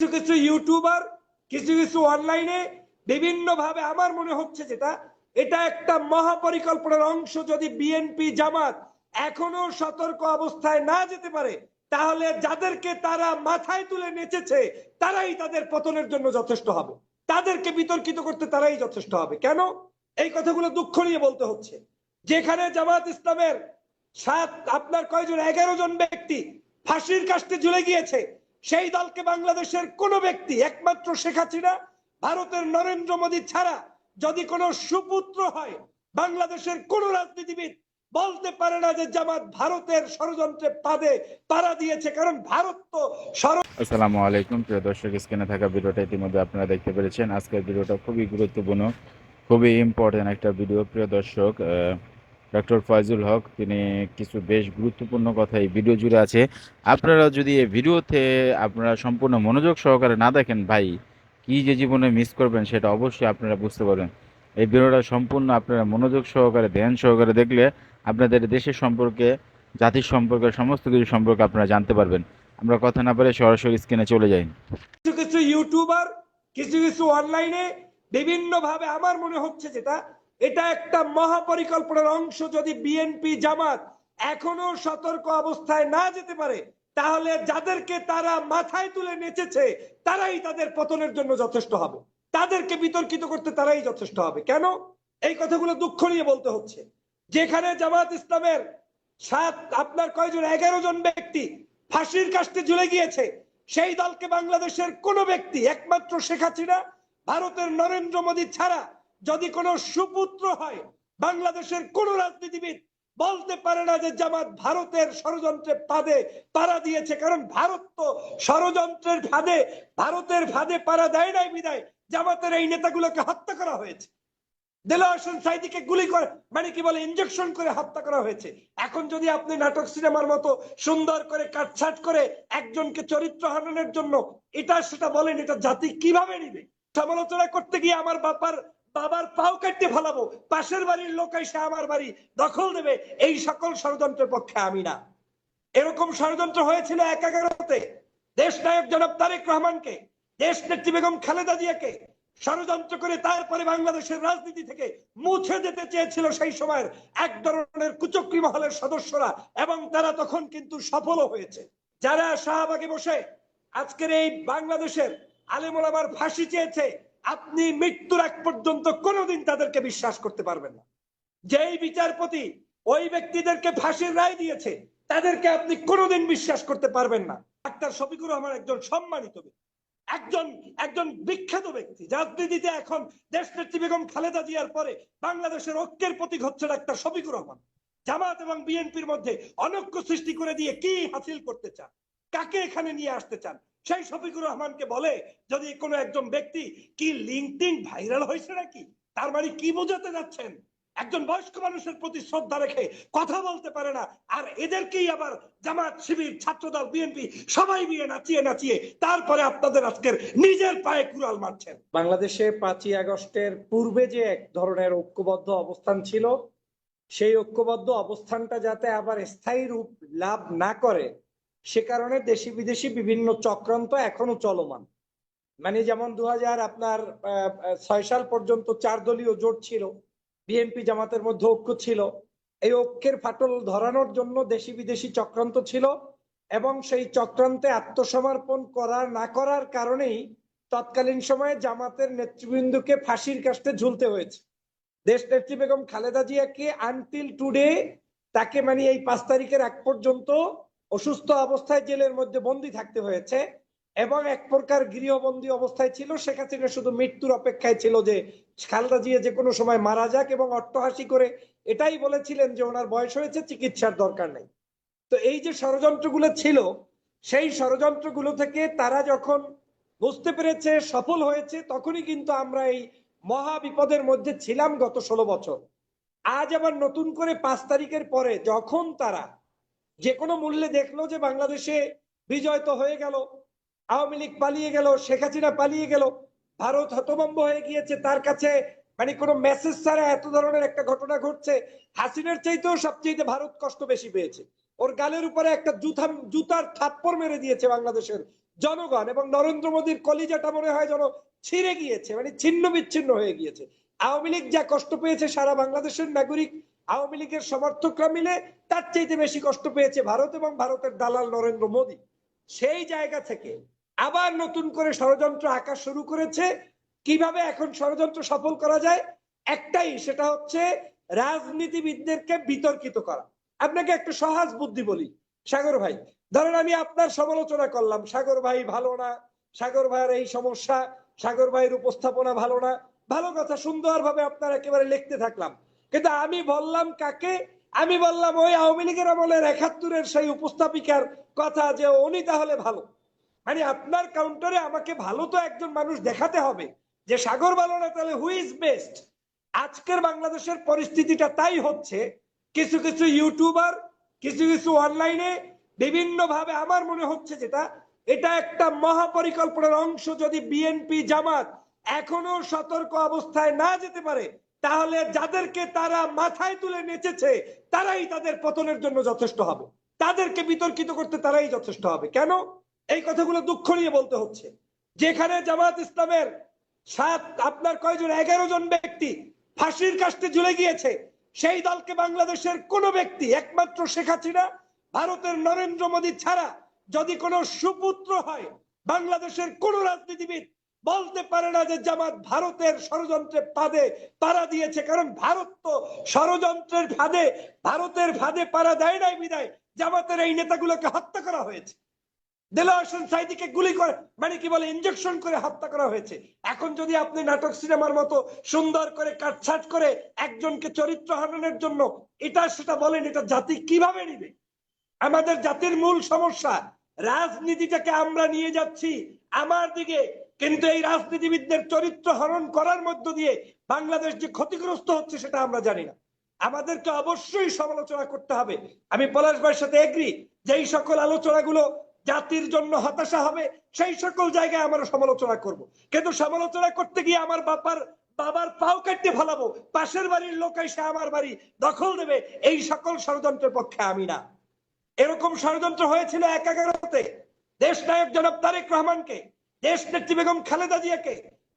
কিছু কিছু ইউটিউবার কিছু কিছু অনলাইনে বিভিন্ন ভাবে আমার মনে হচ্ছে যেটা, এটা একটা মহাপরিকল্পনার অংশ যদি বিএনপি জামাত এখনও সতর্ক অবস্থায় না যেতে পারে, তাহলে যাদেরকে তারা মাথায় তুলে নেচেছে, তারাই তাদের পতনের জন্য যথেষ্ট হবে। তাদেরকে বিতর্কিত করতে তারাই যথেষ্ট হবে। কেন? এই কথাগুলো দুঃখ নিয়ে বলতে হচ্ছে। যেখানে জামাত ইসলামের সাত, আপনার কয়জন? এগারো জন ব্যক্তি ফাঁসির কাস্টে ঝুলে গিয়েছে। সেই দলকে বাংলাদেশের কোন ব্যক্তি, একমাত্র শেখ হাসিনা, ভারতের নরেন্দ্র মোদী ছাড়া যদি কোনো সুপুত্র হয়, বাংলাদেশের কোন রাজনীতিবিদ বলতে পারে না যে জামাত ভারতের ষড়যন্ত্রে পাদে পাড়া দিয়েছে, কারণ ভারত তো আসসালামু আলাইকুম। প্রিয় দর্শক, স্ক্রিনে থাকা ভিডিওটা ইতিমধ্যে আপনারা দেখতে পেরেছেন। আজকের ভিডিওটা খুবই গুরুত্বপূর্ণ, খুবই ইম্পর্টেন্ট একটা ভিডিও। প্রিয় দর্শক ডক্টর ফয়জুল হক, তিনি কিছু বেশ গুরুত্বপূর্ণ কথা এই ভিডিও জুড়ে আছে। আপনারা যদি এই ভিডিওতে আপনারা সম্পূর্ণ মনোযোগ সহকারে না দেখেন, ভাই, কি যে জীবনে মিস করবেন সেটা অবশ্যই আপনারা বুঝতে পারবেন। এই ভিডিওটা সম্পূর্ণ আপনারা মনোযোগ সহকারে, ধ্যান সহকারে দেখলে আপনাদের দেশের সম্পর্কে, জাতির সম্পর্কে, সমস্ত কিছু সম্পর্কে আপনারা জানতে পারবেন। আমরা কথা না পারে সরাসরি স্ক্রিনে চলে যাই। কিছু কিছু ইউটিউবার কিছু কিছু অনলাইনে বিভিন্ন ভাবে আমার মনে হচ্ছে যেটা এটা একটা মহাপরিকল্পনার অংশ যদি বিএনপি জামাত এখনও সতর্ক অবস্থায় না যেতে পারে, তাহলে যাদেরকে তারা মাথায় তুলে নেচেছে, তারাই তাদের পতনের জন্য যথেষ্ট হবে। তাদেরকে বিতর্কিত করতে তারাই যথেষ্ট হবে। কেন? এই কথাগুলো দুঃখ নিয়ে বলতে হচ্ছে। যেখানে জামাত ইসলামের সাত, আপনার কয়জন? এগারো জন ব্যক্তি ফাঁসির কাস্টে ঝুলে গিয়েছে, সেই দলকে বাংলাদেশের কোন ব্যক্তি, একমাত্র শেখ হাসিনা, ভারতের নরেন্দ্র মোদী ছাড়া যদি কোনো সুপুত্র হয়, বাংলাদেশের কোন রাজনীতিবিদ বলতে পারে না যে জামাত ভারতের ষড়যন্ত্রে ফাঁদে পাড়া দিয়েছে। কারণ ভারত তো ষড়যন্ত্রের ফাঁদে, ভারতের ফাঁদে পাড়া দেয় নাই বিদায় জামাতের এই নেতাগুলোকে হত্যা করা হয়েছে। গুলি করে মানে কি বলে ইনজেকশন করে হত্যা করা হয়েছে। এখন যদি আপনি নাটক সিনেমার মতো সুন্দর করে কাটছাট করে একজনকে চরিত্র হারানোর জন্য এটা সেটা বলেন, এটা জাতি কীভাবে নিবে? সমালোচনা করতে গিয়ে আমার বাবার বাবার পাও কাটতে ফেলাবো পাশের বাড়ির লোক এসে আমার বাড়ি দখল দেবে, এই সকল ষড়যন্ত্রের পক্ষে আমি না। এরকম ষড়যন্ত্র হয়েছিল এক এগারোতে। দেশ নায়ক জনাব তারেক রহমানকে দেশ নেত্রী বেগম খালেদা জিয়াকে ষড়যন্ত্র করে তারপরে বাংলাদেশের রাজনীতি থেকে মুছে যেতে চেয়েছিল সেই সময়ের এক ধরনের কুচক্রী মহলের সদস্যরা এবং তারা তখন কিন্তু সফলও হয়েছে। যারা শাহবাগে বসে আজকের এই বাংলাদেশের আলেমোলামার ফাঁসি চেয়েছে আপনি মৃত্যুর এক পর্যন্ত কোনোদিন তাদেরকে বিশ্বাস করতে পারবেন না। যেই বিচারপতি ওই ব্যক্তিদেরকে ফাঁসির রায় দিয়েছে, তাদেরকে আপনি কোনোদিন বিশ্বাস করতে পারবেন না। ডাক্তার শফিকুর রহমান একজন সম্মানিত একজন একজন বিখ্যাত ব্যক্তি রাজনীতিতে এখন দেশ নেত্রী বেগম খালেদা জিয়ার পরে বাংলাদেশের ঐক্যের প্রতীক হচ্ছে ডাক্তার শফিকুর রহমান। জামাত এবং বিএনপির মধ্যে অনৈক্য সৃষ্টি করে দিয়ে কি হাসিল করতে চান? কাকে এখানে নিয়ে আসতে চান? সেই শফিকুর রহমানকে বলে, যদি কোনো একজন ব্যক্তি কি লিঙ্কটিং ভাইরাল হয়েছে নাকি? তার মানে কি বোঝাতে যাচ্ছেন? একজন বয়স্ক মানুষের প্রতি শ্রদ্ধা রেখে কথা বলতে পারে না, আর এদেরকেই আবার জামাত, শিবির, ছাত্রদল, বিএনপি সবাই মিলে নাচিয়ে নাচিয়ে তারপরে আপনাদের আজকের নিজের পায়ে কুড়াল মারছেন। বাংলাদেশে পাঁচই আগস্টের পূর্বে যে এক ধরনের ঐক্যবদ্ধ অবস্থান ছিল, সেই ঐক্যবদ্ধ অবস্থানটা যাতে আবার স্থায়ী রূপ লাভ না করে সে কারণে দেশি বিদেশি বিভিন্ন চক্রান্ত এখনও চলমান। মানে যেমন দু আপনার ছয় সাল পর্যন্ত চার দলীয় জোট ছিল, বিএনপি জামাতের মধ্যে ঐক্য ছিল। এই ঐক্যের ফাটল ধরানোর জন্য দেশি বিদেশি চক্রান্ত ছিল এবং সেই চক্রান্তে আত্মসমর্পণ করার, না করার কারণেই তৎকালীন সময়ে জামাতের নেতৃবৃন্দকে ফাঁসির কাস্টে ঝুলতে হয়েছে। দেশ নেত্রী বেগম খালেদা জিয়াকে আনটিল টুডে তাকে মানে এই পাঁচ তারিখের এক পর্যন্ত অসুস্থ অবস্থায় জেলের মধ্যে বন্দী থাকতে হয়েছে এবং এক প্রকার গৃহবন্দী অবস্থায় ছিল। শেখ হাসিনা শুধু মৃত্যুর অপেক্ষায় ছিল যে খালেদা জিয়া যে কোনো সময় মারা যাক এবং অট্টহাসি করে এটাই বলেছিলেন যে ওনার বয়স হয়েছে, চিকিৎসার দরকার নেই। তো এই যে ষড়যন্ত্রগুলো ছিল, সেই ষড়যন্ত্রগুলো থেকে তারা যখন বুঝতে পেরেছে, সফল হয়েছে, তখনই কিন্তু আমরা এই মহা বিপদের মধ্যে ছিলাম গত ষোলো বছর। আজ আবার নতুন করে পাঁচ তারিখের পরে যখন তারা যে কোনো মূল্যে দেখল যে বাংলাদেশে বিজয় তো হয়ে গেল, আওয়ামী লীগ পালিয়ে গেল, শেখ হাসিনা পালিয়ে গেল, ভারত হতভম্ব হয়ে গিয়েছে, তার কাছে মানে কোনো মেসেজ ছাড়া এত ধরনের একটা ঘটনা ঘটছে, হাসিনার চাইতেও সবচেয়ে ভারত কষ্ট বেশি পেয়েছে। ওর গালের উপরে একটা জুতা, জুতার থাপ্পড় মেরে দিয়েছে বাংলাদেশের জনগণ এবং নরেন্দ্র মোদীর কলিজাটা মনে হয় যেন ছিঁড়ে গিয়েছে মানে ছিন্ন বিচ্ছিন্ন হয়ে গিয়েছে। আওয়ামী লীগ যা কষ্ট পেয়েছে সারা বাংলাদেশের নাগরিক আওয়ামী লীগের সমর্থকরা মিলে তার চাইতে বেশি কষ্ট পেয়েছে ভারত এবং ভারতের দালাল নরেন্দ্র মোদী। সেই জায়গা থেকে আবার নতুন করে ষড়যন্ত্র আঁকা শুরু করেছে। কীভাবে এখন ষড়যন্ত্র সফল করা যায়? একটাই, সেটা হচ্ছে রাজনীতিবিদদেরকে বিতর্কিত করা। আপনাকে একটা সহজ বুদ্ধি বলি। সাগর ভাই, ধরেন আমি আপনার সমালোচনা করলাম। সাগর ভাই ভালো না, সাগর ভাইয়ের এই সমস্যা, সাগর ভাইয়ের উপস্থাপনা ভালো না। ভালো কথা, সুন্দরভাবে আপনার একেবারে লিখতে থাকলাম। কিন্তু আমি বললাম কাকে? আমি বললাম ওই আওয়ামী লীগের আমলের একাত্তরের সেই উপস্থাপিকার কথা যে উনি তাহলে ভালো। মানে আপনার কাউন্টারে আমাকে ভালো তো একজন মানুষ দেখাতে হবে। যে সাগর ভালো না, তাহলে হুই ইজ বেস্ট আজকের বাংলাদেশের পরিস্থিতিটা তাই হচ্ছে, কিছু কিছু ইউটিউবার কিছু কিছু অনলাইনে বিভিন্ন ভাবে আমার মনে হচ্ছে যেটা, এটা একটা মহাপরিকল্পনার অংশ যদি বিএনপি জামাত এখনও সতর্ক অবস্থায় না যেতে পারে তাহলে যাদেরকে তারা মাথায় তুলে নেচেছে, তারাই তাদের পতনের জন্য যথেষ্ট হবে। তাদেরকে বিতর্কিত করতে তারাই যথেষ্ট হবে। কেন? এই কথাগুলো দুঃখ নিয়ে বলতে হচ্ছে। যেখানে জামাত ইসলামের সাত, আপনার কয়জন? এগারো জন ব্যক্তি ফাঁসির কাস্তে ঝুলে গিয়েছে, সেই দলকে বাংলাদেশের কোন ব্যক্তি, একমাত্র শেখ হাসিনা, ভারতের নরেন্দ্র মোদী ছাড়া যদি কোনো সুপুত্র হয়, বাংলাদেশের কোন রাজনীতিবিদ বলতে পারে না যে জামাত ভারতের ষড়যন্ত্রের ফাঁদে পাড়া দিয়েছে, কারণ ভারত তো ষড়যন্ত্রের ফাঁদে, ভারতের ফাঁদে পাড়া দেয় নাই বিদায় জামাতের এই নেতাগুলোকে হত্যা করা হয়েছে। দেলোয়ার সাইদিকে গুলি করে মানে কি বলে ইনজেকশন করে হত্যা করা হয়েছে। এখন যদি আপনি নাটক সিনেমার মতো সুন্দর করে কাটছাট করে একজনকে চরিত্র হারানোর জন্য এটা সেটা বলেন, এটা জাতি কীভাবে নিবে? আমাদের জাতির মূল সমস্যা, রাজনীতিটাকে আমরা নিয়ে যাচ্ছি, আমার দিকে কিন্তু এই রাজনীতিবিদদের চরিত্র হরণ করার মধ্য দিয়ে বাংলাদেশ যে ক্ষতিগ্রস্ত হচ্ছে সেটা আমরা জানি না। আমাদেরকে অবশ্যই সমালোচনা করতে হবে। আমি পলাশ ভাইয়ের সাথে এগ্রি যে এই সকল আলোচনাগুলো জাতির জন্য হতাশা হবে, সেই সকল জায়গায় আমরা সমালোচনা করব। কিন্তু সমালোচনা করতে গিয়ে আমার বাবার বাবার পাও কাটতে ফেলাবো। পাশের বাড়ির লোক এসে আমার বাড়ি দখল দেবে, এই সকল ষড়যন্ত্রের পক্ষে আমি না। এরকম ষড়যন্ত্র হয়েছিল এক এগারোতে। দেশ নায়ক জনাব তারেক রহমানকে দেশ নেত্রী বেগম খালেদা জিয়াকে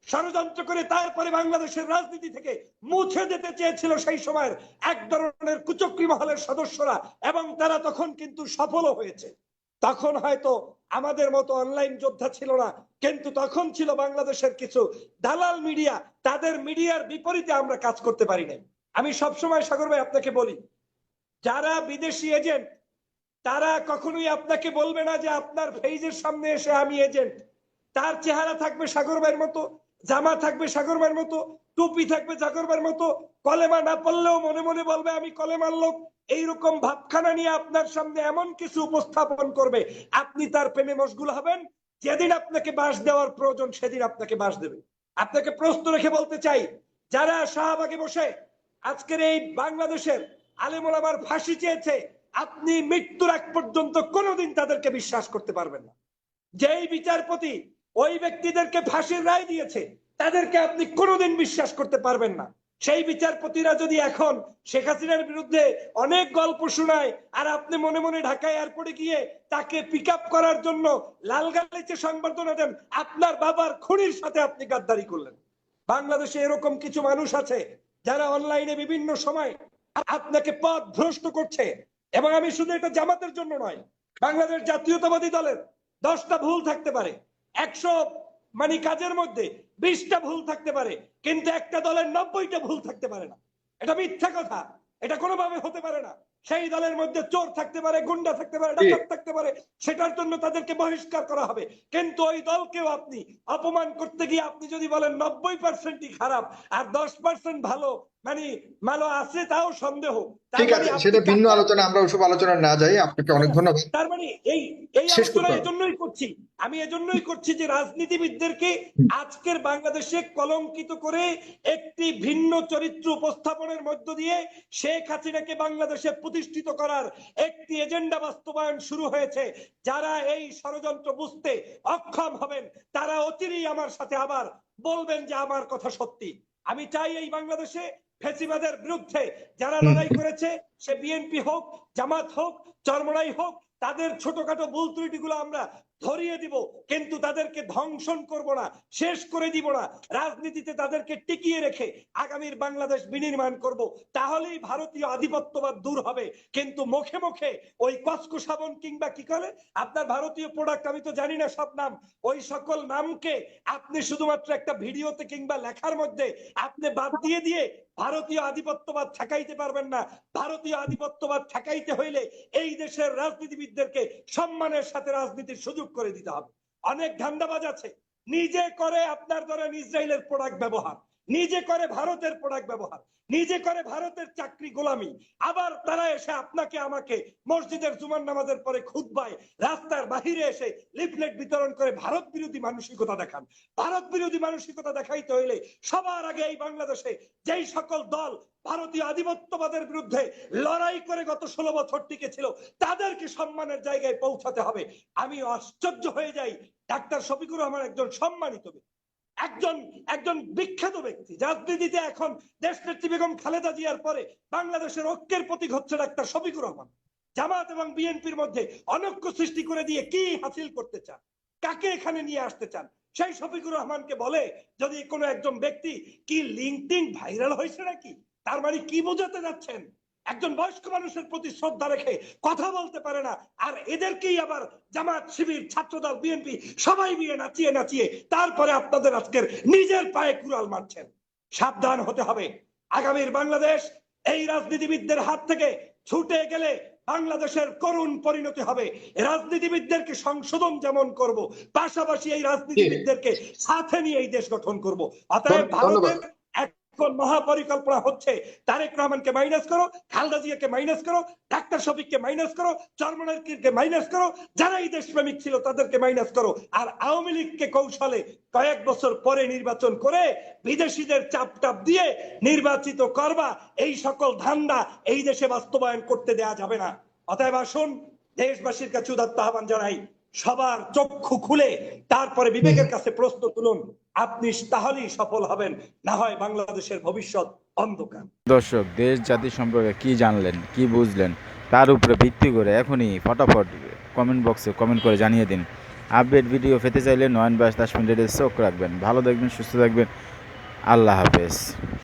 ষড়যন্ত্র করে তারপরে বাংলাদেশের রাজনীতি থেকে মুছে দিতে চেয়েছিল সেই সময়ের এক ধরনের কুচক্রী মহলের সদস্যরা, এবং তারা তখন কিন্তু সফলও হয়েছে। তখন হয়তো আমাদের মতো অনলাইন যোদ্ধা ছিল না, কিন্তু তখন ছিল বাংলাদেশের কিছু দালাল মিডিয়া, তাদের মিডিয়ার বিপরীতে আমরা কাজ করতে পারি নাই। আমি সবসময় সাগর ভাই আপনাকে বলি, যারা বিদেশি এজেন্ট তারা কখনোই আপনাকে বলবে না যে আপনার ফেজের সামনে এসে আমি এজেন্ট তার চেহারা থাকবে সাগর ভাইয়ের মতো, জামা থাকবে সাগর ভাইয়ের মতো, টুপি থাকবে সাগর ভাইয়ের মতো, কলেমা না পড়লেও মনে মনে বলবে, আমি কলেমার লোক। এইরকম ভাবখানা নিয়ে আপনার সামনে এমন কিছু উপস্থাপন করবে, আপনি তার প্রেমে মশগুল হবেন। যেদিন আপনাকে বাস দেওয়ার প্রয়োজন, সেদিন আপনাকে বাস দেবে। আপনাকে প্রশ্ন রেখে বলতে চাই, যারা শাহবাগে বসে আজকের এই বাংলাদেশের আলেমোলামার ফাঁসি চেয়েছে, আপনি মৃত্যুর এক পর্যন্ত কোনোদিন তাদেরকে বিশ্বাস করতে পারবেন না। যেই বিচারপতি ওই ব্যক্তিদেরকে ফাঁসির রায় দিয়েছে। তাদেরকে আপনি কোনোদিন বিশ্বাস করতে পারবেন না। সেই বিচারপতিরা যদি এখন শেখ হাসিনার বিরুদ্ধে অনেক গল্প শোনায়, আর আপনি মনে মনে ঢাকা এয়ারপোর্টে গিয়ে তাকে পিক করার জন্য লাল গালিচে সংবর্ধনা দেন, আপনার বাবার খুনির সাথে আপনি গাদ্দারি করলেন। বাংলাদেশে এরকম কিছু মানুষ আছে যারা অনলাইনে বিভিন্ন সময় আপনাকে পথ ভ্রষ্ট করছে। এবং আমি শুধু এটা জামাতের জন্য নয়, বাংলাদেশ জাতীয়তাবাদী দলের দশটা ভুল থাকতে পারে। একশো মানে কাজের মধ্যে বিশটা ভুল থাকতে পারে কিন্তু একটা দলের নব্বইটা ভুল থাকতে পারে না। এটা মিথ্যা কথা। এটা কোনোভাবে হতে পারে না। সেই দলের মধ্যে চোর থাকতে পারে গুন্ডা থাকতে পারে ডাকাত থাকতে পারে সেটার জন্য তাদেরকে বহিষ্কার করা হবে। কিন্তু ওই দলকেও আপনি অপমান করতে গিয়ে আপনি যদি বলেন নব্বই পার্সেন্টই খারাপ আর দশ পার্সেন্ট ভালো মানে আছে তাও সন্দেহ। ঠিক মানে আছে সেটা ভিন্ন আলোচনা আমরা ওসব আলোচনা না যাই আপনাকে অনেক ধন্যবাদ। তার মানে এই এই আলোচনা এজন্যই করছি। আমি এজন্যই করছি যে রাজনীতিবিদদেরকে আজকের বাংলাদেশে কলঙ্কিত করে একটি ভিন্ন চরিত্র উপস্থাপনের মধ্য দিয়ে শেখ হাসিনাকে বাংলাদেশে প্রতিষ্ঠিত করার একটি এজেন্ডা বাস্তবায়ন শুরু হয়েছে। যারা এই ষড়যন্ত্র বুঝতে অক্ষম হবেন তারা অচিরেই আমার সাথে আবার বলবেন যে আমার কথা সত্যি। আমি চাই এই বাংলাদেশে ফেসিবাদের বিরুদ্ধে যারা লড়াই করেছে সে বিএনপি হোক জামাত হোক চরমড়াই হোক তাদের ছোটখাটো ভুল ত্রুটিগুলো আমরা ধরিয়ে দিব, কিন্তু তাদেরকে ধ্বংসন করব না, শেষ করে দিব না। রাজনীতিতে তাদেরকে টিকিয়ে রেখে আগামীর বাংলাদেশ বিনির্মাণ করব, তাহলেই ভারতীয় আধিপত্যবাদ দূর হবে। কিন্তু মুখে মুখে ওই কসকো সাবন কিংবা কি করে? আপনার ভারতীয় প্রোডাক্ট আমি তো জানি না সব নাম। ওই সকল নামকে আপনি শুধুমাত্র একটা ভিডিওতে কিংবা লেখার মধ্যে আপনি বাদ দিয়ে দিয়ে ভারতীয় আধিপত্যবাদ ঠেকাইতে পারবেন না। ভারতীয় আধিপত্যবাদ ঠেকাইতে হইলে এই দেশের রাজনীতিবিদদেরকে সম্মানের সাথে রাজনীতির সুযোগ করে দিতে হবে। অনেক ধান্দাবাজ আছে। নিজে করে আপনার ধরেন ইসরায়েলের প্রোডাক্ট ব্যবহার। নিজে করে ভারতের প্রোডাক্ট ব্যবহার, নিজে করে ভারতের চাকরি গোলামি। আবার তারা এসে আপনাকে, আমাকে মসজিদের জুমার নামাজের পরে খুতবায়, রাস্তার বাহিরে এসে লিফলেট বিতরণ করে ভারত বিরোধী মানসিকতা দেখান। ভারত বিরোধী মানসিকতা দেখাইতে হইলে সবার আগে এই বাংলাদেশে যেই সকল দল ভারতীয় আধিপত্যবাদের বিরুদ্ধে লড়াই করে গত ষোলো বছর টিকেছিল, তাদেরকে সম্মানের জায়গায় পৌঁছাতে হবে। আমি আশ্চর্য হয়ে যাই। ডাক্তার শফিকুর রহমান একজন সম্মানিত ব্যক্তি। একজন একজন বিখ্যাত ব্যক্তি, রাজনীতিতে এখন দেশ নেত্রী বেগম খালেদা জিয়ার পরে বাংলাদেশের ঐক্যের প্রতীক হচ্ছে ডাক্তার শফিকুর রহমান। জামাত এবং বিএনপির মধ্যে অনৈক্য সৃষ্টি করে দিয়ে কি হাসিল করতে চান? কাকে এখানে নিয়ে আসতে চান? সেই শফিকুর রহমানকে বলে, যদি কোনো একজন ব্যক্তি কি লিঙ্কডিন ভাইরাল হয়েছে নাকি? তার মানে কি বোঝাতে যাচ্ছেন? একজন বয়স্ক মানুষের প্রতি শ্রদ্ধা রেখে কথা বলতে পারে না আর এদেরকেই আবার জামাত শিবির ছাত্রদল বিএনপি সবাই মিলে নাচিয়ে নাচিয়ে তারপরে আপনাদের আজকের নিজের পায়ে কুড়াল মারছেন। সাবধান হতে হবে। আগামীর বাংলাদেশ এই রাজনীতিবিদদের হাত থেকে ছুটে গেলে বাংলাদেশের করুণ পরিণতি হবে। রাজনীতিবিদদেরকে সংশোধন যেমন করব পাশাপাশি এই রাজনীতিবিদদেরকে সাথে নিয়ে এই দেশ গঠন করব। অতএব ভারতের এখন মহাপরিকল্পনা হচ্ছে? তারেক রহমানকে মাইনাস করো, খালদা জিয়াকে মাইনাস করো, ডাক্তার শফিককে মাইনাস করো চরমনারকে মাইনাস করো যারা এই দেশপ্রেমিক ছিল তাদেরকে মাইনাস করো। আর আওয়ামী লীগকে কৌশলে কয়েক বছর পরে নির্বাচন করে বিদেশিদের চাপ টাপ দিয়ে নির্বাচিত করবা, এই সকল ধান্দা এই দেশে বাস্তবায়ন করতে দেয়া যাবে না। অতএব আসুন, দেশবাসীর কাছে উদাত্ত আহ্বান জানাই। সবার চক্ষু খুলে তারপরে বিবেকের কাছে প্রশ্ন তুলুন, আপনি তাহলেই সফল হবেন, না হয় বাংলাদেশের ভবিষ্যৎ অন্ধকার। দর্শক, দেশ, জাতি সম্পর্কে কি জানলেন, কি বুঝলেন, তার উপরে ভিত্তি করে এখনই ফটাফট কমেন্ট বক্সে কমেন্ট করে জানিয়ে দিন। আপডেট ভিডিও পেতে চাইলে নয়ন বাইশ দশ মিনিটের চোখ রাখবেন। ভালো দেখবেন সুস্থ থাকবেন। আল্লাহ হাফেজ।